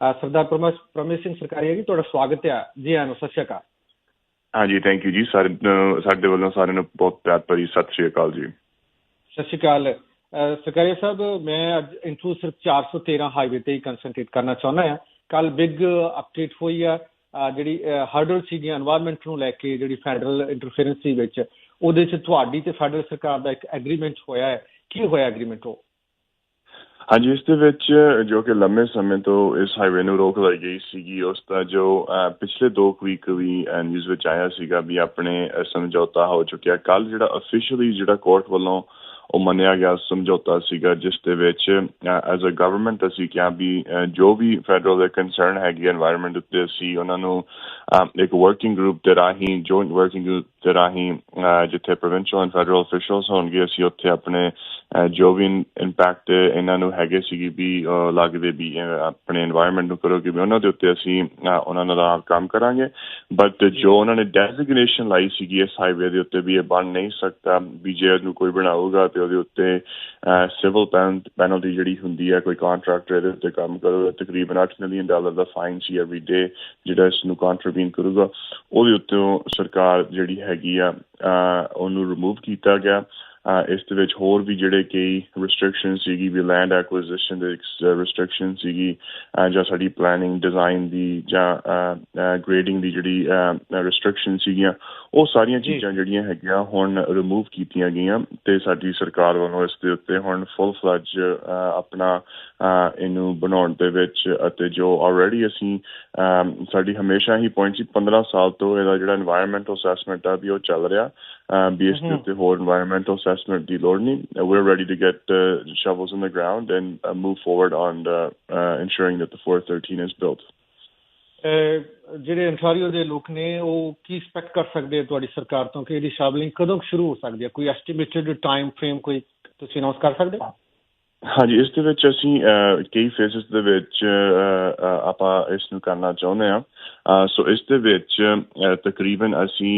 ਸਰਦਾਰ ਪਰਮੇਸ਼ ਸਿੰਘ ਸਰਕਾਰੀਆ ਜੀ ਤੁਹਾਡਾ ਸਵਾਗਤ ਹੈ। ਜੀ ਆਨੋ ਸਤਿ ਸ਼੍ਰੀ ਅਕਾਲ। ਹਾਂਜੀ ਥੈਂਕ ਯੂ ਜੀ। ਸਾਡੇ ਵੱਲੋਂ ਸਾਰਿਆਂ ਨੂੰ ਬਹੁਤ ਪਿਆਰ ਭਰੀ ਸਤਿ ਸ਼੍ਰੀ ਅਕਾਲ ਜੀ। ਸਤਿ ਸ਼੍ਰੀ ਅਕਾਲ। ਸਰਕਾਰੀਆ ਸਾਹਿਬ ਮੈਂ ਅੱਜ ਇੰਟਰੋ ਸਿਰਫ 413 ਹਾਈਵੇ ਤੇ ਹੀ ਕਨਸੈਂਟਰੇਟ ਕਰਨਾ ਚਾਹੁੰਦਾ ਹਾਂ। ਕੱਲ ਬਿਗ ਅਪਡੇਟ ਹੋਈ ਆ ਜਿਹੜੀ ਹਰਡਲ ਸੀਗੀਆਂ এনवायरमेंट ਨੂੰ ਲੈ ਕੇ ਜਿਹੜੀ ਫੈਡਰਲ ਇੰਟਰਫੇਰੈਂਸ ਸੀ ਵਿੱਚ ਉਹਦੇ ਚ ਤੁਹਾਡੀ ਤੇ ਫੈਡਰਲ ਸਰਕਾਰ ਦਾ ਇੱਕ ਐਗਰੀਮੈਂਟ ਹੋਇਆ ਹੈ। ਕੀ ਹੋਇਆ ਐਗਰੀਮੈਂਟ ਉਹ? ਹਾਂਜੀ, ਇਸ ਦੇ ਵਿੱਚ ਜੋ ਕਿ ਲੰਮੇ ਸਮੇਂ ਤੋਂ ਇਸ ਹਾਈਵੇ ਨੂੰ ਰੋਕ ਲਈ ਗਈ ਸੀਗੀ, ਉਸ ਦਾ ਜੋ ਪਿਛਲੇ 2 ਵੀਕ ਵੀ ਨਿਊਜ਼ ਵਿੱਚ ਆਇਆ ਸੀਗਾ ਵੀ ਆਪਣੇ ਸਮਝੌਤਾ ਹੋ ਚੁੱਕਿਆ। ਕੱਲ ਜਿਹੜਾ ਅਫੀਸ਼ੀਅਲੀ ਜਿਹੜਾ ਕੋਰਟ ਵੱਲੋਂ ਉਹ ਮੰਨਿਆ ਗਿਆ ਸਮਝੌਤਾ ਸੀਗਾ, ਜਿਸ ਦੇ ਵਿੱਚ ਐਜ਼ ਅ ਗਵਰਨਮੈਂਟ ਅਸੀਂ ਕਿਹਾ ਵੀ ਜੋ ਵੀ ਫੈਡਰਲ ਦੇ ਕੰਸਰਨ ਹੈਗੀ এনवायरमेंट ਉੱਤੇ ਅਸੀਂ ਉਹਨਾਂ ਨੂੰ ਇੱਕ ਵਰਕਿੰਗ ਗਰੁੱਪ ਦੇ ਰਾਹੀਂ ਜੁਆਇੰਟ ਵਰਕਿੰਗ ਗਰੁੱਪ ਦੇ ਰਾਹੀਂ ਜਿੱਥੇ ਪ੍ਰੋਵਿੰਸ਼ੀਅਲ ਐਂਡ ਫੈਡਰਲ ਅਫੀਸ਼ੀਅਲਸ ਹੋਣਗੇ, ਅਸੀਂ ਉੱਥੇ ਆਪਣੇ ਜੋ ਵੀ ਇੰਪੈਕਟ ਇਹਨਾਂ ਨੂੰ ਹੈਗੇ ਸੀਗੇ ਵੀ ਲੱਗਦੇ ਵੀ ਆਪਣੇ এনवायरमेंट ਨੂੰ ਕਰੋ ਕਿ ਉਹਨਾਂ ਦੇ ਉੱਤੇ ਅਸੀਂ ਉਹਨਾਂ ਨਾਲ ਕੰਮ ਕਰਾਂਗੇ। ਬਟ ਜੋ ਉਹਨਾਂ ਨੇ ਡੈਜ਼ਿਗਨੇਸ਼ਨ ਲਾਈ ਸੀਗੀ ਇਸ ਹਾਈਵੇ ਦੇ ਉੱਤੇ ਵੀ ਇਹ ਬਣ ਨਹੀਂ ਸਕਦਾ ਬੀਜੇ ਨੂੰ ਕੋਈ ਬਣਾਊਗਾ ਤੇ ਉਹਦੇ ਉੱਤੇ ਸਿਵਲ ਪੈਨਲਟੀ ਜਿਹੜੀ ਹੁੰਦੀ ਹੈ, ਕੋਈ ਕੰਟਰੈਕਟਰ ਇਹਦੇ ਉੱਤੇ ਕੰਮ ਕਰੋ ਤਕਰੀਬਨ 8 ਮਿਲੀਅਨ ਡਾਲਰ ਦਾ ਫਾਈਨ ਸੀ ਐਵਰੀ ਡੇ ਜਿਹੜਾ ਇਸ ਨੂੰ ਕੰਟਰਵੀਨ ਕਰੂਗਾ। ਉਹਦੇ ਉੱਤੇ ਸਰਕਾਰ ਜਿਹੜੀ ਹੈਗੀ ਆ ਉਹਨੂੰ ਰਿਮੂਵ ਕੀਤਾ ਗਿਆ। ਇਸ ਦੇ ਵਿੱਚ ਹੋਰ ਵੀ ਜਿਹੜੇ ਕਈ ਰੈਸਟ੍ਰਿਕਸ਼ਨ ਸੀਗੀ ਵੀ ਲੈਂਡ ਐਕੁਜੀਸ਼ਨ ਦੇ ਰੈਸਟ੍ਰਿਕਸ਼ਨ ਸੀਗੀ ਜਾਂ ਸਾਡੀ ਪਲੈਨਿੰਗ ਡਿਜ਼ਾਈਨ ਦੀ ਜਾਂ ਗ੍ਰੇਡਿੰਗ ਦੀ ਜਿਹੜੀ ਰੈਸਟ੍ਰਿਕਸ਼ਨ ਸੀਗੀਆਂ ਉਹ ਸਾਰੀਆਂ ਚੀਜ਼ਾਂ ਜਿਹੜੀਆਂ ਹੈਗੀਆਂ ਹੁਣ ਰਿਮੂਵ ਕੀਤੀਆਂ ਗਈਆਂ ਤੇ ਸਾਡੀ ਸਰਕਾਰ ਵੱਲੋਂ ਇਸ ਦੇ ਉੱਤੇ ਹੁਣ ਫੁੱਲ ਫਲੱਜ ਆਪਣਾ ਇਹਨੂੰ ਬਣਾਉਣ ਦੇ ਵਿੱਚ ਅਤੇ ਜੋ ਆਲਰੇਡੀ ਅਸੀਂ ਸਾਡੀ ਹਮੇਸ਼ਾ ਹੀ ਪੁਆਇੰਟ 15 ਸਾਲ ਤੋਂ ਇਹਦਾ ਜਿਹੜਾ এনवायरमेंटਲ ਅਸੈਸਮੈਂਟ ਆ ਵੀ ਉਹ ਚੱਲ ਰਿਹਾ। ਬੀਐਸਟੀ ਤੇ ਹੋਰ এনवायरमेंटਲ ਅਸੈਸਮੈਂਟ ਦੀ ਲੋੜ ਨਹੀਂ। We are ready to get shovels in the ground and uh, move forward on the, uh, ensuring that the 413 is built. ਜਿਹੜੇ ਅੰਟਾਰੀਓ ਦੇ ਲੋਕ ਨੇ ਉਹ ਕੀ ਐਕਸਪੈਕਟ ਕਰ ਸਕਦੇ ਆ ਤੁਹਾਡੀ ਸਰਕਾਰ ਤੋਂ ਕਿ ਇਹਦੀ ਸ਼ਾਬਲਿੰਗ ਕਦੋਂ ਸ਼ੁਰੂ ਹੋ ਸਕਦੀ ਹੈ ਕੋਈ ਐਸਟੀਮੇਟਡ ਟਾਈਮ ਫਰੇਮ ਕੋਈ ਤੁਸੀਂ ਅਨਾਉਂਸ ਕਰ ਸਕਦੇ ਹੋ? ਹਾਂਜੀ ਇਸ ਦੇ ਵਿੱਚ ਅਸੀਂ ਕਈ ਫੇਜ਼ਸ ਦੇ ਵਿੱਚ ਆਪਾਂ ਇਸ ਨੂੰ ਕਰਨਾ ਚਾਹੁੰਦੇ ਆ ਸੋ ਇਸ ਦੇ ਵਿੱਚ ਤਕਰੀਬਨ ਅਸੀਂ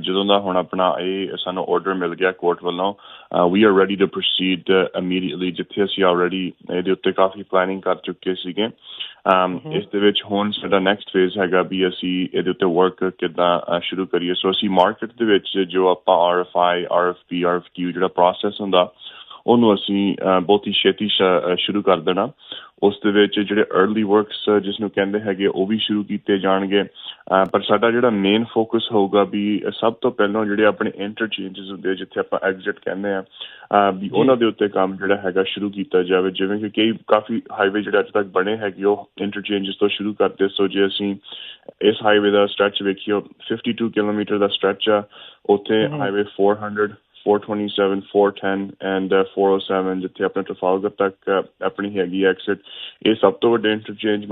ਜਦੋਂ ਦਾ ਹੁਣ ਆਪਣਾ ਇਹ ਸਾਨੂੰ ਆਰਡਰ ਮਿਲ ਗਿਆ ਕੋਰਟ ਵੱਲੋਂ we are ready to proceed immediately ਜਿੱਥੇ ਅਸੀਂ ਆਲਰੇਡੀ ਇਹਦੇ ਉੱਤੇ ਕਾਫੀ ਪਲੈਨਿੰਗ ਕਰ ਚੁੱਕੇ ਸੀਗੇ। ਇਸ ਦੇ ਵਿੱਚ ਹੁਣ ਸਾਡਾ ਨੈਕਸਟ ਫੇਜ਼ ਹੈਗਾ ਵੀ ਅਸੀਂ ਇਹਦੇ ਉੱਤੇ ਵਰਕ ਕਿਦਾਂ ਸ਼ੁਰੂ ਕਰੀਏ। ਸੋ ਅਸੀਂ ਮਾਰਕੀਟ ਦੇ ਵਿੱਚ ਜੋ ਆਪਾਂ ਆਰਐਫਆਈ ਆਰਐਫਪੀ ਆਰਐਫਕਿਊ ਜਿਹੜਾ ਪ੍ਰੋਸੈਸ ਹੁੰਦਾ ਉਹਨੂੰ ਅਸੀਂ ਬਹੁਤ ਹੀ ਛੇਤੀ ਸ਼ੁਰੂ ਕਰ ਦੇਣਾ। ਉਸ ਦੇ ਵਿੱਚ ਜਿਹੜੇ अर्ਲੀ ਵਰਕਸ ਜਿਸ ਨੂੰ ਕਹਿੰਦੇ ਹੈਗੇ ਉਹ ਵੀ ਸ਼ੁਰੂ ਕੀਤੇ ਜਾਣਗੇ। ਪਰ ਸਾਡਾ ਜਿਹੜਾ ਮੇਨ ਫੋਕਸ ਹੋਊਗਾ ਵੀ ਸਭ ਤੋਂ ਪਹਿਲਾਂ ਜਿਹੜੇ ਆਪਣੇ ਇੰਟਰਚੇਂਜਸ ਹੁੰਦੇ ਜਿੱਥੇ ਆਪਾਂ ਐਗਜ਼ਿਟ ਕਹਿੰਦੇ ਆ ਵੀ ਉਹਨਾਂ ਦੇ ਉੱਤੇ ਕੰਮ ਜਿਹੜਾ ਹੈਗਾ ਸ਼ੁਰੂ ਕੀਤਾ ਜਾਵੇ। ਜਿਵੇਂ ਕਿ ਕਈ ਕਾਫੀ ਹਾਈਵੇ ਜਿਹੜੇ ਅੱਜ ਤੱਕ ਬਣੇ ਹੈਗੇ ਉਹ ਇੰਟਰਚੇਂਜਸ ਤੋਂ ਸ਼ੁਰੂ ਕਰਦੇ। ਸੋ ਜੇ ਅਸੀਂ ਇਸ ਹਾਈਵੇ ਦਾ ਸਟ੍ਰੈਚ ਵੇਖੀਓ 52 ਕਿਲੋਮੀਟਰ ਦਾ ਸਟ੍ਰੈਚ ਆ। ਉੱਥੇ ਹਾਈਵੇ 400 427 410 ਐਂਡ 407 ਜਿੱਥੇ ਆਪਣੇ ਟ੍ਰਫਾਲਗਰ ਤੱਕ ਆਪਣੀ ਹੈਗੀ ਐਕਸਿਟ ਇਹ ਸਭ ਤੋਂ ਵੱਡੇ ਇੰਟਰਚੇਂਜ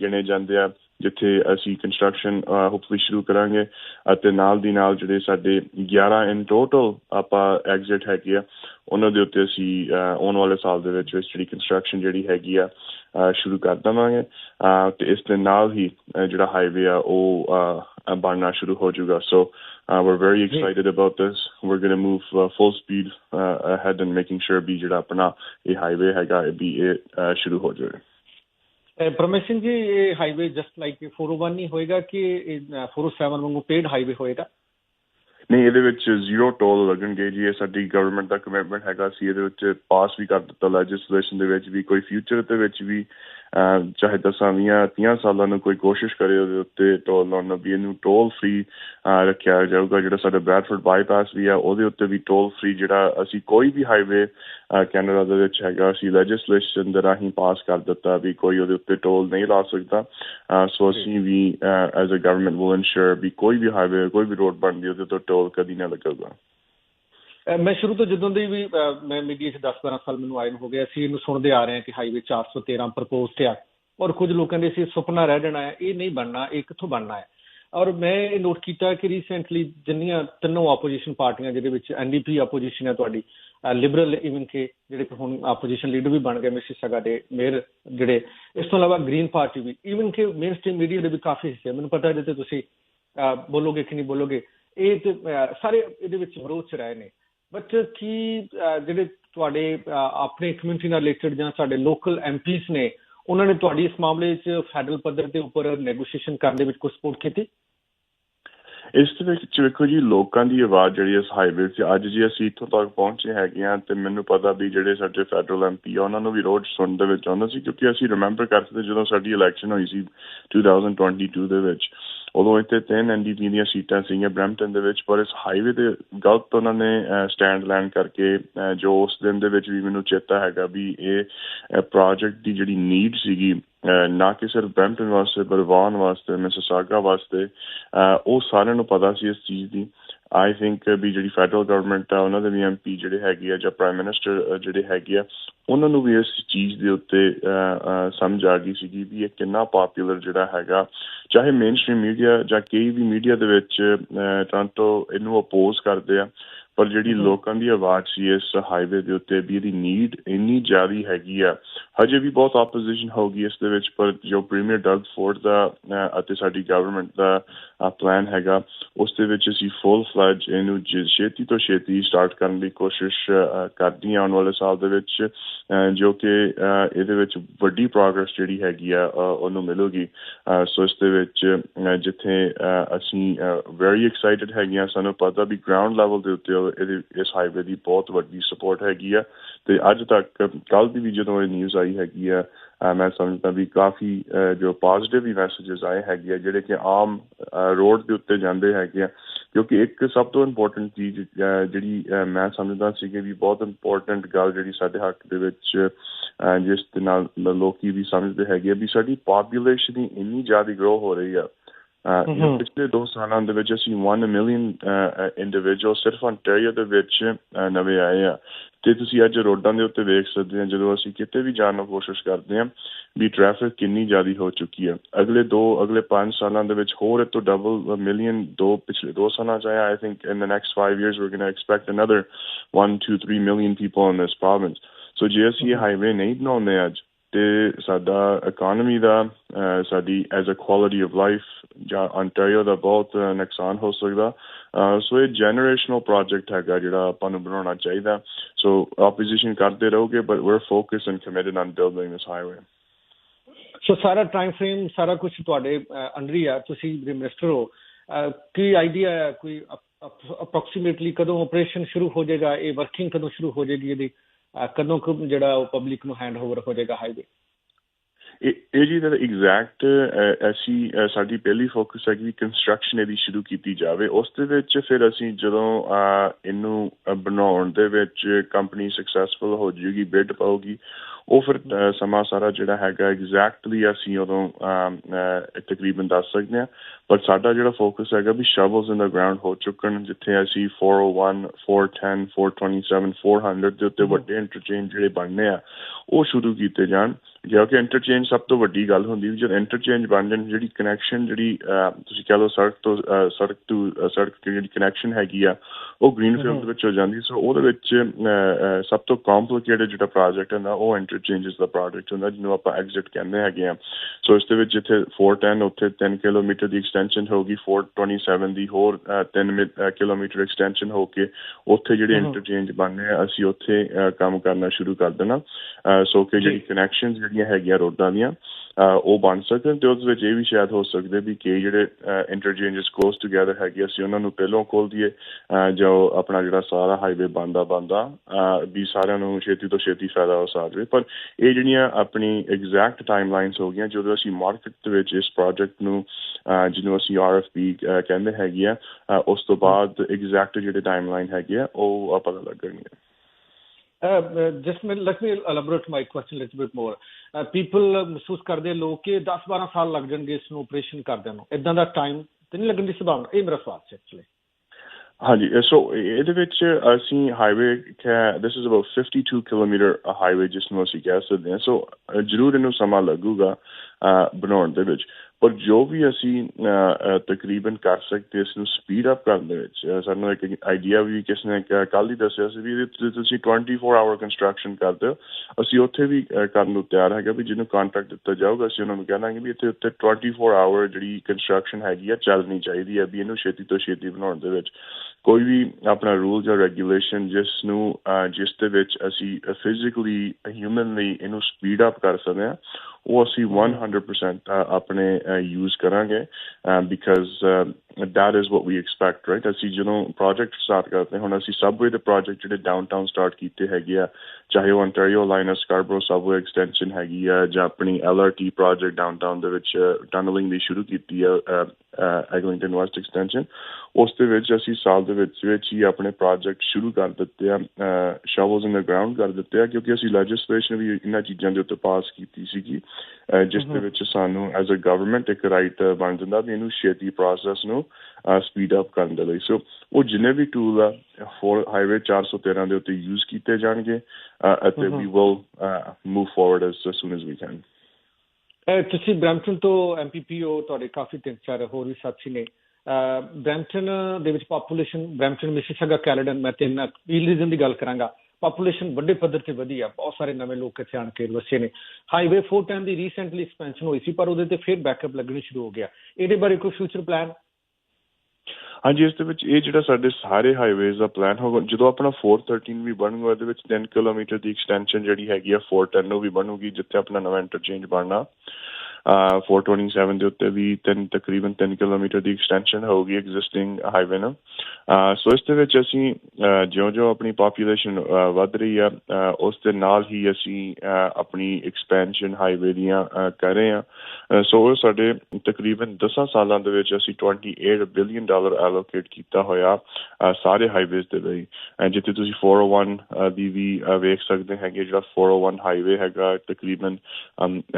ਗਿਣੇ ਜਾਂਦੇ ਆ, ਜਿੱਥੇ ਅਸੀਂ ਕੰਸਟਰਕਸ਼ਨ ਹੋਪਫੁਲੀ ਸ਼ੁਰੂ ਕਰਾਂਗੇ, ਅਤੇ ਨਾਲ ਦੀ ਨਾਲ ਜਿਹੜੇ ਸਾਡੇ 11 ਇਨ ਟੋਟਲ ਆਪਾਂ ਐਗਜ਼ਿਟ ਹੈਗੇ ਆ, ਉਹਨਾਂ ਦੇ ਉੱਤੇ ਅਸੀਂ ਆਉਣ ਵਾਲੇ ਸਾਲ ਦੇ ਵਿੱਚ ਜਿਹੜੀ ਕੰਸਟਰਕਸ਼ਨ ਜਿਹੜੀ ਹੈਗੀ ਆ ਸ਼ੁਰੂ ਕਰ ਦਵਾਂਗੇ। ਤੇ ਇਸ ਦੇ ਨਾਲ ਹੀ ਜਿਹੜਾ ਹਾਈਵੇ ਆ, ਉਹ ਬਣਨਾ ਸ਼ੁਰੂ ਹੋ ਜਾਊਗਾ। ਸੋ we're very excited about this. We're going to move uh, full speed uh, ahead and making sure ਵੀ ਜਿਹੜਾ ਆਪਣਾ ਇਹ ਹਾਈਵੇ ਹੈਗਾ ਇਹ ਵੀ ਇਹ ਸ਼ੁਰੂ ਹੋ ਜਾਵੇ ਪਰਮੇਸ਼ਨ ਜੀ ਇਹ ਹਾਈਵੇ ਜਸਟ ਲਾਈਕ 401 ਨਹੀਂ ਹੋਏਗਾ ਕਿ 407 ਵਾਂਗੂ ਪੇਡ ਹਾਈਵੇ ਹੋਏਗਾ ਨਹੀਂ ਇਹਦੇ ਵਿੱਚ ਜ਼ੀਰੋ ਟੋਲ ਲੱਗਣਗੇ ਜੀ ਇਹ ਸਾਡੀ ਗਵਰਨਮੈਂਟ ਦਾ ਕਮਿਟਮੈਂਟ ਹੈਗਾ ਸੀ ਇਹਦੇ ਵਿੱਚ ਪਾਸ ਵੀ ਕਰ ਦਿੱਤਾ ਲੈਜਿਸਲੇਸ਼ਨ ਦੇ ਵਿੱਚ ਵੀ ਕੋਈ ਫਿਊਚਰ ਦੇ ਵਿੱਚ ਵੀ ਚਾਹੇ ਦਸਾਂ ਵੀਆਂ ਤੀਆਂ ਸਾਲਾਂ ਨੂੰ ਕੋਈ ਕੋਸ਼ਿਸ਼ ਕਰੇ ਉਹਦੇ ਉੱਤੇ ਟੋਲ ਲਾਉਣ ਵੀ ਇਹਨੂੰ ਟੋਲ ਫ੍ਰੀ ਰੱਖਿਆ ਜਾਊਗਾ। ਜਿਹੜਾ ਸਾਡਾ ਬ੍ਰੈਡਫੋਰਡ ਬਾਈਪਾਸ ਵੀ ਆ ਉਹਦੇ ਉੱਤੇ ਵੀ ਟੋਲ ਫ੍ਰੀ ਜਿਹੜਾ ਅਸੀਂ ਕੋਈ ਵੀ ਹਾਈਵੇ ਕੈਨੇਡਾ ਦੇ ਵਿੱਚ ਹੈਗਾ ਅਸੀਂ ਲੈਜਿਸਲੇਸ਼ਨ ਦੇ ਰਾਹੀਂ ਪਾਸ ਕਰ ਦਿੱਤਾ ਵੀ ਕੋਈ ਉਹਦੇ ਉੱਤੇ ਟੋਲ ਨਹੀਂ ਲਾ ਸਕਦਾ। ਸੋ ਅਸੀਂ ਵੀ as a government will ensure ਵੀ ਕੋਈ ਵੀ ਹਾਈਵੇ ਕੋਈ ਵੀ ਰੋਡ ਬਣਦੀ ਉਹਦੇ ਤੋਂ ਟੋਲ ਕਦੀ ਨਾ ਲੱਗੇਗਾ। ਮੈਂ ਸ਼ੁਰੂ ਤੋਂ ਜਦੋਂ ਦੀ ਵੀ ਮੈਂ ਮੀਡੀਆ 'ਚ 10-12 ਸਾਲ ਮੈਨੂੰ ਆਏ ਨੂੰ ਹੋ ਗਿਆ, ਅਸੀਂ ਇਹਨੂੰ ਸੁਣਦੇ ਆ ਰਹੇ ਹਾਂ ਕਿ ਹਾਈਵੇ 413 ਪ੍ਰਪੋਜ਼ਡ ਆ। ਔਰ ਕੁਝ ਲੋਕਾਂ ਦੇ ਸੀ ਸੁਪਨਾ ਰਹਿ ਜਾਣਾ ਹੈ, ਇਹ ਨਹੀਂ ਬਣਨਾ, ਇਹ ਕਿੱਥੋਂ ਬਣਨਾ ਹੈ? ਔਰ ਮੈਂ ਇਹ ਨੋਟ ਕੀਤਾ ਕਿ ਰੀਸੈਂਟਲੀ ਜਿੰਨੀਆਂ ਤਿੰਨੋਂ ਆਪੋਜੀਸ਼ਨ ਪਾਰਟੀਆਂ ਜਿਹਦੇ ਵਿੱਚ ਐਨਡੀਪੀ ਆਪੋਜੀਸ਼ਨ ਹੈ ਤੁਹਾਡੀ ਲਿਬਰਲ ਇਵਨ ਕਿ ਜਿਹੜੇ ਹੁਣ ਆਪੋਜੀਸ਼ਨ ਲੀਡਰ ਵੀ ਬਣ ਗਏ ਮਿਸਿਸ ਸਗਾ ਦੇ ਮੇਅਰ ਜਿਹੜੇ, ਇਸ ਤੋਂ ਇਲਾਵਾ ਗ੍ਰੀਨ ਪਾਰਟੀ ਵੀ ਇਵਨ ਕਿ ਮੇਨ ਸਟ੍ਰੀਮ ਮੀਡੀਆ ਦੇ ਵੀ ਕਾਫੀ ਹਿੱਸੇ ਮੈਨੂੰ ਪਤਾ ਹੈ ਜੇ ਤੁਸੀਂ ਬੋਲੋਗੇ ਕਿ ਨਹੀਂ ਬੋਲੋਗੇ, ਇਹ ਤੇ ਸਾਰੇ ਇਹਦੇ ਵਿੱਚ ਵਿਰੋਧ ਚ ਰਹੇ ਨੇ। ਬਟ uh, ਕੀ ਜਿਹੜੇ ਤੁਹਾਡੇ ਆਪਣੇ ਕਮਿਊਨਿਟੀ ਨਾਲ ਰਿਲੇਟਡ ਜਾਂ ਸਾਡੇ ਲੋਕਲ ਐਮਪੀਸ ਨੇ, ਉਹਨਾਂ ਨੇ ਤੁਹਾਡੀ ਇਸ ਮਾਮਲੇ 'ਚ ਫੈਡਰਲ ਪੱਧਰ ਦੇ ਉੱਪਰ ਨੈਗੋਸ਼ੀਏਸ਼ਨ ਕਰਨ ਦੇ ਵਿੱਚ ਕੋਈ ਸਪੋਰਟ ਕੀਤੀ? ਇਸ ਦੇ ਵਿੱਚ ਵੇਖੋ ਜੀ, ਲੋਕਾਂ ਦੀ ਆਵਾਜ਼ ਜਿਹੜੀ ਇਸ ਹਾਈਵੇ 'ਤੇ ਅੱਜ ਜੇ ਅਸੀਂ ਇੱਥੋਂ ਤੱਕ ਪਹੁੰਚੇ ਹੈਗੇ ਆ ਤੇ ਮੈਨੂੰ ਪਤਾ ਵੀ ਜਿਹੜੇ ਸਾਡੇ ਫੈਡਰਲ ਐਮਪੀ ਆ, ਉਹਨਾਂ ਨੂੰ ਵੀ ਰੋਡ ਸੁਣਨ ਦੇ ਵਿੱਚ ਆਉਂਦਾ ਸੀ ਕਿਉਂਕਿ ਅਸੀਂ ਰਿਮੈਂਬਰ ਕਰਦੇ ਜਦੋਂ ਸਾਡੀ ਇਲੈਕਸ਼ਨ ਹੋਈ ਸੀ 2022 ਦੇ ਵਿੱਚ। ਉਦੋਂ ਇੱਥੇ ਤਿੰਨ ਐਨਡੀਪੀ ਦੀਆਂ ਸੀਟਾਂ ਸੀਗੀਆਂ ਬ੍ਰੈਂਪਟਨ ਦੇ ਵਿੱਚ, ਪਰ ਇਸ ਹਾਈਵੇ ਤੇ ਗਲਤ ਉਹਨਾਂ ਨੇ ਸਟੈਂਡ ਲੈਣ ਕਰਕੇ ਜੋ ਉਸ ਦਿਨ ਦੇ ਵਿੱਚ ਵੀ ਮੈਨੂੰ ਚੇਤਾ ਹੈਗਾ ਵੀ ਇਹ ਪ੍ਰੋਜੈਕਟ ਦੀ ਜਿਹੜੀ ਨੀਡ ਸੀਗੀ ਨਾ ਕਿ ਸਿਰਫ ਬ੍ਰੈਂਪਟਨ ਵਾਸਤੇ ਬਰਵਾਨ ਵਾਸਤੇ, ਮਿਸਿਸਾਗਾ ਵਾਸਤੇ ਉਹ ਸਾਰਿਆਂ ਨੂੰ ਪਤਾ ਸੀ ਇਸ ਚੀਜ਼ ਦੀ। ਆਈ ਥਿੰਕ ਵੀ ਜਿਹੜੀ ਫੈਡਰਲ ਗਵਰਨਮੈਂਟ ਆ, ਉਹਨਾਂ ਦੇ ਵੀ ਐਮਪੀ ਜਿਹੜੇ ਹੈਗੇ ਆ ਜਾਂ ਪ੍ਰਾਈਮ ਮਿਨਿਸਟਰ ਜਿਹੜੇ ਹੈਗੇ ਆ, ਉਹਨਾਂ ਨੂੰ ਵੀ ਇਸ ਚੀਜ਼ ਦੇ ਉੱਤੇ ਸਮਝ ਆ ਗਈ ਸੀਗੀ ਵੀ ਇਹ ਕਿੰਨਾ ਪਪੂਲਰ ਜਿਹੜਾ ਹੈਗਾ। ਚਾਹੇ ਮੇਨਸਟ੍ਰੀਮ ਮੀਡੀਆ ਜਾਂ ਕਈ ਵੀ ਮੀਡੀਆ ਦੇ ਵਿੱਚ ਟ੍ਰਾਂਟੋ ਇਹਨੂੰ ਅਪੋਜ਼ ਕਰਦੇ ਆ। ਪਰ ਜਿਹੜੀ ਲੋਕਾਂ ਦੀ ਆਵਾਜ਼ ਸੀ ਇਸ ਹਾਈਵੇ ਦੇ ਉੱਤੇ ਵੀ ਇਹਦੀ ਨੀਡ ਇੰਨੀ ਜ਼ਿਆਦੀ ਹੈਗੀ ਆ ਹਜੇ ਵੀ ਬਹੁਤ ਆਪੋਜੀਸ਼ਨ ਹੋਗੀ ਇਸ ਦੇ ਵਿੱਚ ਪਰ ਜੋ ਪ੍ਰੀਮੀਅਰ ਡਗ ਫੋਰਡ ਦਾ ਅਤੇ ਸਾਡੀ ਗਵਰਨਮੈਂਟ ਦਾ ਪਲਾਨ ਹੈਗਾ ਉਸ ਦੇ ਵਿੱਚ ਅਸੀਂ ਫੁੱਲ ਫਲੈਜ ਇਹਨੂੰ ਛੇਤੀ ਤੋਂ ਛੇਤੀ ਸਟਾਰਟ ਕਰਨ ਦੀ ਕੋਸ਼ਿਸ਼ ਕਰਦੀ ਆਉਣ ਵਾਲੇ ਸਾਲ ਦੇ ਵਿੱਚ ਜੋ ਕਿ ਇਹਦੇ ਵਿੱਚ ਵੱਡੀ ਪ੍ਰੋਗਰੈਸ ਜਿਹੜੀ ਹੈਗੀ ਆ ਉਹਨੂੰ ਮਿਲੂਗੀ। ਸੋ ਇਸ ਦੇ ਵਿੱਚ ਜਿੱਥੇ ਅਸੀਂ ਵੈਰੀ ਐਕਸਾਈਟਡ ਹੈਗੀਆਂ ਸਾਨੂੰ ਪਤਾ ਵੀ ਗਰਾਊਂਡ ਲੈਵਲ ਦੇ ਉੱਤੇ ਇਹਦੇ ਇਸ ਹਾਈਵੇ ਦੀ ਬਹੁਤ ਵੱਡੀ ਸਪੋਰਟ ਹੈਗੀ ਆ। ਤੇ ਅੱਜ ਤੱਕ ਕੱਲ ਦੀ ਵੀ ਜਦੋਂ ਇਹ ਨਿਊਜ਼ ਆਈ ਹੈਗੀ ਆ ਮੈਂ ਸਮਝਦਾ ਵੀ ਕਾਫੀ ਜੋ ਪੋਜ਼ਿਟਿਵ ਹੀ ਮੈਸੇजेस ਆਏ ਹੈਗੇ ਆ, ਜਿਹੜੇ ਕਿ ਆਮ ਰੋਡ ਦੇ ਉੱਤੇ ਜਾਂਦੇ ਹੈਗੇ ਆ। ਕਿਉਂਕਿ ਇੱਕ ਸਭ ਤੋਂ ਇੰਪੋਰਟੈਂਟ ਚੀਜ਼ ਜਿਹੜੀ ਮੈਂ ਸਮਝਦਾ ਸੀ ਕਿ ਵੀ ਬਹੁਤ ਇੰਪੋਰਟੈਂਟ ਗੱਲ ਜਿਹੜੀ ਸਾਡੇ ਹੱਕ ਦੇ ਵਿੱਚ ਜਿਸ ਦੇ ਨਾਲ ਲੋਕੀ ਵੀ ਸਮਝਦੇ ਹੈਗੇ ਆ ਵੀ ਸਾਡੀ ਪੋਪੂਲੇਸ਼ਨ ਹੀ ਇੰਨੀ ਜ਼ਿਆਦਾ ਗਰੋ ਹੋ ਰਹੀ ਆ। ਪਿਛਲੇ 2 ਸਾਲਾਂ ਦੇ ਵਿੱਚ ਅਸੀਂ 1 ਮਿਲੀਅਨ ਇੰਡੀਵਿਜੂਅਲ ਸਿਰਫ ਅੰਟੈਰੀਓ ਦੇ ਵਿੱਚ ਨਵੇਂ ਆਏ ਆ। ਤੇ ਤੁਸੀਂ ਅੱਜ ਰੋਡਾਂ ਦੇ ਉੱਤੇ ਵੇਖ ਸਕਦੇ ਆ ਜਦੋਂ ਅਸੀਂ ਕਿਤੇ ਵੀ ਜਾਣ ਦੀ ਕੋਸ਼ਿਸ਼ ਕਰਦੇ ਆ ਵੀ ਟ੍ਰੈਫਿਕ ਕਿੰਨੀ ਜ਼ਿਆਦੀ ਹੋ ਚੁੱਕੀ ਹੈ ਅਗਲੇ 2 ਅਗਲੇ 5 ਸਾਲਾਂ ਦੇ ਵਿੱਚ ਹੋਰ ਇਹ ਤੋਂ ਡਬਲ ਮਿਲੀਅਨ ਦੋ ਪਿਛਲੇ 2 ਸਾਲਾਂ ਚ ਆਇਆ। I think in the next 5 years we going to expect another 1 2 3 million people in this province so ਜੇ ਅਸੀਂ ਹਾਈਵੇ ਨਹੀਂ ਬਣਾਉਂਦੇ ਅੱਜ ਤੇ ਸਾਡਾ ਇਕਨੋਮੀ ਦਾ ਸਾਡੀ as a quality of life ਜਾਂ ਅੰਟਾਰੀਓ ਦਾ ਬਹੁਤ ਨੁਕਸਾਨ ਹੋ ਸਕਦਾ। ਸੋ ਇਹ ਜਨਰੇਸ਼ਨਲ ਪ੍ਰੋਜੈਕਟ ਹੈਗਾ ਜਿਹੜਾ ਆਪਾਂ ਨੂੰ ਬਣਾਉਣਾ ਚਾਹੀਦਾ। ਸੋ ਆਪੋਜੀਸ਼ਨ ਕਰਦੇ ਰਹੋਗੇ but we are focused and committed on building this highway so ਸਾਰਾ ਟਾਈਮ ਫਰੇਮ ਸਾਰਾ ਕੁਝ ਤੁਹਾਡੇ ਅੰਡਰ ਹੀ ਆ। ਤੁਸੀਂ ਮਿਨਿਸਟਰ ਹੋ ਕੀ ਆਈਡੀਆ ਹੈ ਕੋਈ ਅਪਰੋਕਸੀਮੇਟਲੀ ਕਦੋਂ ਆਪਰੇਸ਼ਨ ਸ਼ੁਰੂ ਹੋ ਜਾਏਗਾ? ਇਹ ਵਰਕਿੰਗ ਕਦੋਂ ਸ਼ੁਰੂ ਹੋ ਜਾਏਗੀ ਇਹਦੀ? ਕਦੋਂ ਕੁ ਜਿਹੜਾ ਉਹ ਪਬਲਿਕ ਨੂੰ ਹੈਂਡਓਵਰ ਹੋ ਜਾਏਗਾ ਹਾਈਵੇ ਇਹ ਜੀ ਦਾ ਐਗਜ਼ੈਕਟ ਅਸੀਂ ਸਾਡੀ ਪਹਿਲੀ ਫੋਕਸ ਹੈ ਕਿ ਕੰਸਟਰਕਸ਼ਨ ਇਹਦੀ ਸ਼ੁਰੂ ਕੀਤੀ ਜਾਵੇ। ਉਸ ਦੇ ਵਿੱਚ ਫਿਰ ਅਸੀਂ ਜਦੋਂ, ਅਹ, ਇਹਨੂੰ ਬਣਾਉਣ ਦੇ ਵਿੱਚ ਕੰਪਨੀ ਸਕਸੈਸਫੁਲ ਹੋ ਜੂਗੀ ਬਿਡ ਪਾਉਗੀ ਉਹ ਫਿਰ ਸਮਾਂ ਸਾਰਾ ਜਿਹੜਾ ਹੈਗਾ ਐਗਜ਼ੈਕਟਲੀ ਅਸੀਂ ਉਦੋਂ ਤਕਰੀਬਨ ਦੱਸ ਸਕਦੇ ਹਾਂ। ਪਰ ਸਾਡਾ ਜਿਹੜਾ ਫੋਕਸ ਹੈਗਾ ਵੀ ਸ਼ਵਲਸ ਇਨ ਦਾ ਗਰਾਊਂਡ ਹੋ ਚੁੱਕਣ ਜਿੱਥੇ ਅਸੀਂ 401 410 427 400 ਦੇ ਉੱਤੇ ਵੱਡੇ ਇੰਟਰਚੇਂਜ ਜਿਹੜੇ ਬਣਨੇ ਆ ਉਹ ਸ਼ੁਰੂ ਕੀਤੇ ਜਾਣ। ਕਿਉਂਕਿ ਇੰਟਰਚੇਂਜ ਸਭ ਤੋਂ ਵੱਡੀ ਗੱਲ ਹੁੰਦੀ ਹੈ ਜਦ ਇੰਟਰਚੇਂਜ ਬਣ ਜਾਣ ਜਿਹੜੀ ਕਨੈਕਸ਼ਨ ਜਿਹੜੀ ਤੁਸੀਂ ਕਹ ਲਓ ਸੜਕ ਤੋਂ ਸੜਕ ਤੋਂ ਸੜਕ ਦੀ ਜਿਹੜੀ ਕਨੈਕਸ਼ਨ ਹੈਗੀ ਆ ਉਹ ਗ੍ਰੀਨਫੀਲਡ ਦੇ ਵਿੱਚ ਹੋ ਜਾਂਦੀ। ਸੋ ਉਹਦੇ ਵਿੱਚ ਸਭ ਤੋਂ ਕੰਪਲਿਕੇਟਡ ਜਿਹੜਾ ਪ੍ਰੋਜੈਕਟ ਹੁੰਦਾ ਉਹ ਇੰਟਰਚੇਂਜਸ ਦਾ ਪ੍ਰੋਜੈਕਟ ਹੁੰਦਾ ਜਿਹਨੂੰ ਆਪਾਂ ਐਗਜ਼ਿਟ ਕਹਿੰਦੇ ਹੈਗੇ ਆ। ਸੋ ਇਸ ਦੇ ਵਿੱਚ ਜਿੱਥੇ 410 ਉੱਥੇ 10 ਕਿਲੋਮੀਟਰ ਦੀ ਐਕਸਟੈਂਸ਼ਨ ਹੋਗੀ 427 ਦੀ ਹੋਰ 3 ਕਿਲੋਮੀਟਰ ਐਕਸਟੈਂਸ਼ਨ ਹੋ ਕੇ ਉੱਥੇ ਜਿਹੜੇ ਇੰਟਰਚੇਂਜ ਬਣਨੇ ਆ ਅਸੀਂ ਉੱਥੇ ਕੰਮ ਕਰਨਾ ਸ਼ੁਰੂ ਕਰ ਦੇਣਾ। ਸੋ ਕਿ ਜਿਹੜੀ ਕਨੈਕਸ਼ਨਸ ਜਿਹੜੀਆਂ ਹੈਗੀਆਂ ਰੋਡਾਂ ਦੀਆਂ ਉਹ ਬਣ ਸਕਣ ਤੇ ਉਸ ਵਿੱਚ ਇਹ ਵੀ ਸ਼ਾਇਦ ਹੋ ਸਕਦੇ ਵੀ ਕਿ ਜਿਹੜੇ ਇੰਟਰਚੇਂਜਸ ਕਲੋਸ ਟੂਗੇਦਰ ਹੈਗੇ ਅਸੀਂ ਉਹਨਾਂ ਨੂੰ ਪਹਿਲਾਂ ਖੋਲ ਦਈਏ ਜੋ ਆਪਣਾ ਜਿਹੜਾ ਸਾਰਾ ਹਾਈਵੇ ਬੰਦਾ ਬੰਦਾ ਵੀ ਸਾਰਿਆਂ ਨੂੰ ਛੇਤੀ ਤੋਂ ਛੇਤੀ ਫਾਇਦਾ ਹੋ ਸਕੇ ਪਰ ਇਹ ਜਿਹੜੀਆਂ ਆਪਣੀ ਐਗਜ਼ੈਕਟ ਟਾਈਮਲਾਈਨਸ ਹੋ ਗਈਆਂ, ਜਦੋਂ ਅਸੀਂ ਮਾਰਕੀਟ ਦੇ ਵਿੱਚ ਇਸ ਪ੍ਰੋਜੈਕਟ ਨੂੰ ਜਿਹਨੂੰ ਅਸੀਂ ਆਰਐਫਪੀ ਕਹਿੰਦੇ ਹੈਗੇ ਆ ਉਸ ਤੋਂ ਬਾਅਦ ਐਗਜ਼ੈਕਟ ਜਿਹੜੇ ਟਾਈਮਲਾਈਨ ਹੈਗੇ ਆ, ਉਹ ਪਤਾ ਲੱਗਣਗੇ just let me elaborate my question a little bit more. People ਮਹਿਸੂਸ ਕਰਦੇ ਲੋਕ ਕਿ 10-12 ਸਾਲ ਲੱਗ ਜਾਣਗੇ ਇਸ ਨੂੰ ਆਪਰੇਸ਼ਨ ਕਰਦਿਆਂ ਨੂੰ। ਇਦਾਂ ਦਾ ਟਾਈਮ ਤੇ ਨਹੀਂ ਲੱਗਣ ਦੀ ਸੰਭਾਵਨਾ। ਇਹ ਮੇਰਾ ਸਵਾਲ ਹੈ ਐਕਚੁਅਲੀ ਹਾਂਜੀ ਸੋ ਇਹਦੇ ਵਿੱਚ ਅਸੀਂ highway this is about 52 kilometre highway ਜਿਸ ਨੂੰ ਅਸੀਂ ਕਹਿ ਸਕਦੇ ਹਾਂ। ਸੋ ਜ਼ਰੂਰ ਇਹਨੂੰ ਸਮਾਂ ਲੱਗੂਗਾ ਬਣਾਉਣ ਦੇ ਵਿੱਚ। ਪਰ ਜੋ ਵੀ ਅਸੀਂ ਤਕਰੀਬਨ ਕਰ ਸਕਦੇ ਇਸ ਨੂੰ ਸਪੀਡ ਅਪ ਕਰਨ ਦੇ ਵਿੱਚ ਸਾਨੂੰ ਇੱਕ ਆਈਡੀਆ ਵੀ ਕਿਸ ਨੇ ਕੱਲ ਹੀ ਦੱਸਿਆ ਸੀ ਵੀ ਤੁਸੀਂ 24 ਆਵਰ ਕੰਸਟਰਕਸ਼ਨ ਕਰਦੇ ਹੋ ਅਸੀਂ ਉੱਥੇ ਵੀ ਕਰਨ ਨੂੰ ਤਿਆਰ ਹੈਗਾ ਵੀ ਜਿਹਨੂੰ ਕੰਟਰੈਕਟ ਦਿੱਤਾ ਜਾਊਗਾ ਅਸੀਂ ਉਹਨਾਂ ਨੂੰ ਕਹਾਂਗੇ ਵੀ ਇੱਥੇ ਉੱਤੇ 24 ਆਵਰ ਜਿਹੜੀ ਕੰਸਟਰਕਸ਼ਨ ਹੈਗੀ ਆ ਚੱਲਣੀ ਚਾਹੀਦੀ ਹੈ ਵੀ ਇਹਨੂੰ ਛੇਤੀ ਤੋਂ ਛੇਤੀ ਬਣਾਉਣ ਦੇ ਵਿੱਚ ਕੋਈ ਵੀ ਆਪਣਾ ਰੂਲ ਜਾਂ ਰੈਗੂਲੇਸ਼ਨ ਜਿਸ ਨੂੰ ਜਿਸ ਦੇ ਵਿੱਚ ਅਸੀਂ ਫਿਜ਼ੀਕਲੀ ਹਿਊਮਨਲੀ ਇਹਨੂੰ ਸਪੀਡ ਅਪ ਕਰ ਸਕਦੇ ਹਾਂ ਉਹ ਅਸੀਂ 100% ਅਹ, ਆਪਣੇ ਯੂਜ਼ ਕਰਾਂਗੇ because that is what we expect right? ਅਸੀਂ ਜਦੋਂ ਪ੍ਰੋਜੈਕਟ ਸਟਾਰਟ ਕਰਦੇ ਹੁਣ ਅਸੀਂ ਸਬਵੇ ਦੇ ਪ੍ਰੋਜੈਕਟ ਜਿਹੜੇ ਡਾਊਨਟਾਊਨ ਸਟਾਰਟ ਕੀਤੇ ਹੈਗੇ ਆ ਚਾਹੇ ਉਹ ontario line Scarborough subway extension ਹੈਗੀ ਆ ਜਾਂ ਆਪਣੀ LRT ਪ੍ਰੋਜੈਕਟ ਡਾਊਨਟਾਊਨ ਦੇ ਵਿੱਚ ਟਨਲਿੰਗ ਦੀ ਸ਼ੁਰੂ ਕੀਤੀ ਆ ਐਗਲਿੰਗਟਨ ਵੈਸਟ ਐਕਸਟੈਂਸ਼ਨ ਉਸ ਦੇ ਵਿੱਚ ਅਸੀਂ ਸਾਲ ਦੇ ਵਿੱਚ ਵਿੱਚ ਹੀ ਆਪਣੇ ਪ੍ਰੋਜੈਕਟ ਸ਼ੁਰੂ ਕਰ ਦਿੱਤੇ ਆ ਸ਼ਵਲਸ ਇਨ ਦ ਗਰਾਊਂਡ ਕਰ ਦਿੱਤੇ ਆ ਕਿਉਂਕਿ ਅਸੀਂ ਲੈਜਿਸਲੇਸ਼ਨ ਵੀ ਇਹਨਾਂ ਚੀਜ਼ਾਂ ਦੇ ਉੱਤੇ ਪਾਸ ਕੀਤੀ ਸੀਗੀ ਜਿਸ ਦੇ ਵਿੱਚ ਸਾਨੂੰ ਐਜ਼ ਅ ਗਵਰਨਮੈਂਟ ਇੱਕ ਰਾਈਟ ਬਣ ਜਾਂਦਾ ਵੀ ਇਹਨੂੰ ਛੇਤੀ ਪ੍ਰੋਸੈਸ ਨੂੰ ਸਪੀਡ ਅਪ ਕਰਨ ਦੇ ਲਈ। ਸੋ ਉਹ ਜਿੰਨੇ ਵੀ ਟੂਲ ਆ ਫੋਰ ਹਾਈਵੇ 413 ਦੇ ਉੱਤੇ ਯੂਜ਼ ਕੀਤੇ ਜਾਣਗੇ ਅਤੇ we will move forward as soon as we can ਤੁਸੀਂ ਬ੍ਰੈਂਪਟਨ ਤੋਂ ਐਮਪੀਪੀ ਹੋ ਤੁਹਾਡੇ ਕਾਫੀ ਤਿੰਨ ਚਾਰ ਹੋਰ ਵੀ ਸਾਥੀ ਨੇ। ਅਹ ਬ੍ਰੈਂਪਟਨ ਦੇ ਵਿੱਚ ਪਾਪੂਲੇਸ਼ਨ ਬ੍ਰੈਂਪਟਨ ਮਿਸੀਸਾਗਾ ਕੈਲਡਨ ਮੈਂ ਤਿੰਨ ਪੀਲ ਰੀਜਨ ਦੀ ਗੱਲ ਕਰਾਂਗਾ। ਪਾਪੂਲੇਸ਼ਨ ਵੱਡੇ ਪੱਧਰ ਤੇ ਵਧੀ ਆ ਬਹੁਤ ਸਾਰੇ ਨਵੇਂ ਲੋਕ ਇੱਥੇ ਆਣ ਕੇ ਵਸੇ ਨੇ। ਹਾਈਵੇ 410 ਦੀ ਰੀਸੈਂਟਲੀ ਐਕਸਪੈਂਸ਼ਨ ਹੋਈ ਸੀ, ਪਰ ਉਹਦੇ ਤੇ ਫਿਰ ਬੈਕਅਪ ਲੱਗਣੀ ਸ਼ੁਰੂ ਹੋ ਗਿਆ। ਇਹਦੇ ਬਾਰੇ ਕੋਈ ਫਿਊਚਰ ਪਲਾਨ ਹਾਂਜੀ, ਇਸ ਦੇ ਵਿੱਚ ਇਹ ਜਿਹੜਾ ਸਾਡੇ ਸਾਰੇ ਹਾਈਵੇਜ਼ ਦਾ ਪਲਾਨ ਹੋਗਾ ਜਦੋਂ ਆਪਣਾ 413 ਵੀ ਬਣੂਗਾ ਇਹਦੇ ਵਿੱਚ 10 ਕਿਲੋਮੀਟਰ ਦੀ ਐਕਸਟੈਂਸ਼ਨ ਜਿਹੜੀ ਹੈਗੀ ਆ 410 ਉਹ ਵੀ ਬਣੂਗੀ, ਜਿੱਥੇ ਆਪਣਾ ਨਵਾਂ ਇੰਟਰਚੇਂਜ ਬਣਨਾ। ਅਹ 427 ਦੇ ਉੱਤੇ ਵੀ ਤਿੰਨ, ਤਕਰੀਬਨ 3 ਕਿਲੋਮੀਟਰ ਦੀ ਐਕਸਟੈਂਸ਼ਨ ਹੋਊਗੀ ਐਗਜ਼ਿਸਟਿੰਗ ਹਾਈਵੇ ਨਾਲ ਸੋ ਇਸ ਦੇ ਵਿੱਚ ਅਸੀਂ ਜਿਉਂ-ਜਿਉਂ ਆਪਣੀ ਪੋਪੂਲੇਸ਼ਨ ਵੱਧ ਰਹੀ ਆ ਉਸ ਦੇ ਨਾਲ ਹੀ ਅਸੀਂ ਆਪਣੀ ਐਕਸਪੈਂਸ਼ਨ ਹਾਈਵੇ ਦੀਆਂ, ਅਹ, ਕਰ ਰਹੇ ਆ ਸੋ ਸਾਡੇ ਤਕਰੀਬਨ 10 ਸਾਲਾਂ ਦੇ ਵਿੱਚ ਅਸੀਂ 28 ਬਿਲੀਅਨ ਡਾਲਰ ਐਲੋਕੇਟ ਕੀਤਾ ਹੋਇਆ ਸਾਰੇ ਹਾਈਵੇਜ਼ ਦੇ ਲਈ। ਅਹ, ਜਿੱਥੇ ਤੁਸੀਂ 401 ਅਹ, ਦੀ ਵੀ ਵੇਖ ਸਕਦੇ ਹੈਗੇ, ਜਿਹੜਾ 401 ਹਾਈਵੇ ਹੈਗਾ, ਤਕਰੀਬਨ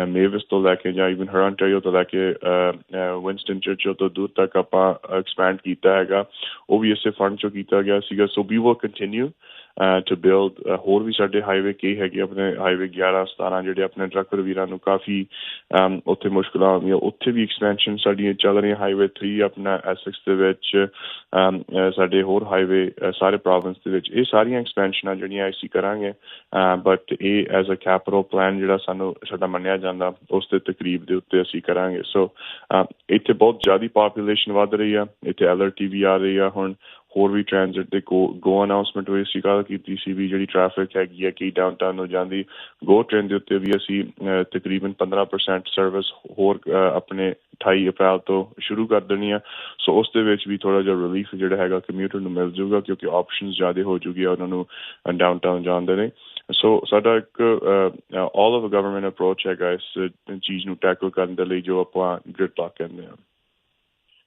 ਮੇਵਿਸ ਤੋਂ ਲੈ ਕੇ ਜਾਂ ਇਵਨ ਹਰੰਟਰੀਓ ਤੋਂ ਲੈ ਕੇ ਵਿੰਸਟਨ ਚਰਚਲ ਤੋਂ ਦੂਰ ਤੱਕ ਆਪਾਂ ਐਕਸਪੈਂਡ ਕੀਤਾ ਹੈਗਾ। ਉਹ ਵੀ ਇਸੇ ਫੰਡ ਚੋਂ ਕੀਤਾ ਗਿਆ ਸੀਗਾ। So we will continue to build ਹੋਰ ਵੀ ਸਾਡੇ ਹਾਈਵੇ ਕਈ ਹੈਗੇ ਆਪਣੇ ਹਾਈਵੇ 11 17 ਜਿਹੜੇ ਆਪਣੇ ਟਰੱਕਰ ਵੀਰਾਂ ਨੂੰ ਕਾਫੀ ਉੱਥੇ ਮੁਸ਼ਕਲਾਂ ਆਉਂਦੀਆਂ। ਉੱਥੇ ਵੀ ਐਕਸਪੈਂਸ਼ਨ ਸਾਡੀਆਂ ਚੱਲ ਰਹੀਆਂ। ਹਾਈਵੇ 3 ਆਪਣਾ ਐਸਐਕਸ ਦੇ ਵਿੱਚ ਸਾਡੇ ਹੋਰ ਹਾਈਵੇ ਸਾਰੇ ਪ੍ਰੋਵਿੰਸ ਦੇ ਵਿੱਚ। ਇਹ ਸਾਰੀਆਂ ਐਕਸਪੈਂਸ਼ਨਾਂ ਜਿਹੜੀਆਂ ਅਸੀਂ ਕਰਾਂਗੇ ਬਟ ਇਹ ਐਜ਼ ਅ ਕੈਪੀਟਲ ਪਲਾਨ ਜਿਹੜਾ ਸਾਨੂੰ ਸਾਡਾ ਮੰਨਿਆ ਜਾਂਦਾ, ਉਸ ਦੇ ਤਕਰੀਬ ਦੇ ਉੱਤੇ ਅਸੀਂ ਕਰਾਂਗੇ। ਸੋ ਇੱਥੇ ਬਹੁਤ ਜ਼ਿਆਦਾ ਪੋਪੂਲੇਸ਼ਨ ਵੱਧ ਰਹੀ ਆ। ਇੱਥੇ ਐਲਆਰਟੀ ਵੀ ਆ ਰਹੀ ਆ ਹੁਣ। ਹੋਰ ਵੀ ਟ੍ਰਾਂਜ਼ਿਟ ਦੇ ਗੋ ਅਨਾਉਂਸਮੈਂਟ ਹੋਈ ਸੀ ਕੱਲ੍ਹ ਕੀਤੀ ਸੀ ਵੀ ਜਿਹੜੀ ਟ੍ਰੈਫਿਕ ਹੈਗੀ ਹੈ ਕੀ ਡਾਊਨਟਾਊਨ ਨੂੰ ਜਾਂਦੀ ਗੋ ਟ੍ਰੇਨ ਦੇ ਉੱਤੇ ਵੀ ਅਸੀਂ ਤਕਰੀਬਨ 15% ਸਰਵਿਸ ਹੋਰ ਆਪਣੇ 28 ਅਪ੍ਰੈਲ ਤੋਂ ਸ਼ੁਰੂ ਕਰ ਦੇਣੀ ਆ। ਸੋ ਉਸ ਦੇ ਵਿੱਚ ਵੀ ਥੋੜਾ ਜਿਹਾ ਰਿਲੀਫ ਜਿਹੜਾ ਹੈਗਾ ਕਮਿਊਟਰ ਨੂੰ ਮਿਲ ਜਾਊਗਾ ਕਿਉਂਕਿ ਆਪਸ਼ਨਸ ਜ਼ਿਆਦਾ ਹੋ ਜੂਗੀ ਉਹਨਾਂ ਨੂੰ ਡਾਊਨਟਾਊਨ ਜਾਣ ਦੇ ਲਈ। ਸੋ ਸਾਡਾ ਇੱਕ ਆਲ ਆਫ ਗਵਰਨਮੈਂਟ ਅਪਰੋਚ ਹੈਗਾ ਇਸ ਚੀਜ਼ ਨੂੰ ਟੈਕਲ ਕਰਨ ਦੇ ਲਈ ਜੋ ਆਪਾਂ ਗ੍ਰਿਡ ਟਾਕ ਕਹਿੰਦੇ ਆ।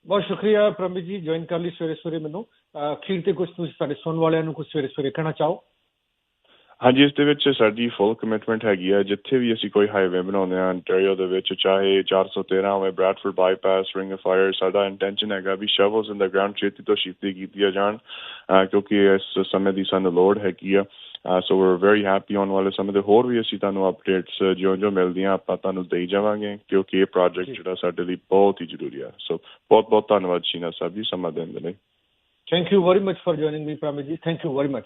ਬਹੁਤ ਸ਼ੁਕਰੀਆ ਪ੍ਰਮੀਤ ਜੀ ਜੁਆਇਨ ਕਰ ਲਈ ਸਵੇਰੇ ਸਵੇਰੇ ਮੈਨੂੰ। ਅਖੀਰ ਤੇ ਕੁਝ ਤੁਸੀਂ ਸਾਡੇ ਸੁਣਨ ਵਾਲਿਆਂ ਨੂੰ ਕੁਝ ਸਵੇਰੇ ਸਵੇਰੇ ਕਹਿਣਾ ਚਾਹੋ? ਹਾਂਜੀ, ਇਸ ਦੇ ਵਿੱਚ ਸਾਡੀ ਫੁੱਲ ਕਮਿਟਮੈਂਟ ਹੈਗੀ ਆ। ਜਿੱਥੇ ਵੀ ਅਸੀਂ ਕੋਈ ਹਾਈਵੇ ਬਣਾਉਂਦੇ ਆ ਅੰਟਰੀਓ ਦੇ ਵਿੱਚ, ਚਾਹੇ 413 ਹੋਵੇ Bradford bypass ring of fire ਸਾਡਾ ਇੰਟੈਂਸ਼ਨ ਹੈਗਾ ਵੀ ਸ਼ਵਲਸ ਇਨ ਦਾ ਗਰਾਊਂਡ ਛੇਤੀ ਤੋਂ ਛੇਤੀ ਕੀਤੀਆਂ ਜਾਣ ਕਿਉਂਕਿ ਇਸ ਸਮੇਂ ਦੀ ਸਾਨੂੰ ਲੋੜ ਹੈਗੀ ਆ। ਸੋ ਵੀਰ ਵੈਰੀ ਹੈਪੀ ਆਨ ਵਾਲੇ ਸਮੇਂ ਦੇ ਹੋਰ ਵੀ ਅਸੀਂ ਤੁਹਾਨੂੰ ਅਪਡੇਟਸ ਜਿਉਂ-ਜਿਉਂ ਮਿਲਦੀਆਂ ਆਪਾਂ ਤੁਹਾਨੂੰ ਦੇਈ ਜਾਵਾਂਗੇ ਕਿਉਂਕਿ ਇਹ ਪ੍ਰੋਜੈਕਟ ਜਿਹੜਾ ਸਾਡੇ ਲਈ ਬਹੁਤ ਹੀ ਜ਼ਰੂਰੀ ਆ। ਸੋ ਬਹੁਤ-ਬਹੁਤ ਧੰਨਵਾਦ ਸ਼ੀਨਾ ਸਾਹਿਬ ਜੀ ਸਮਾਂ ਦੇਣ ਦੇ ਲਈ। Thank you very much for joining me Parmeet ji. Thank you very much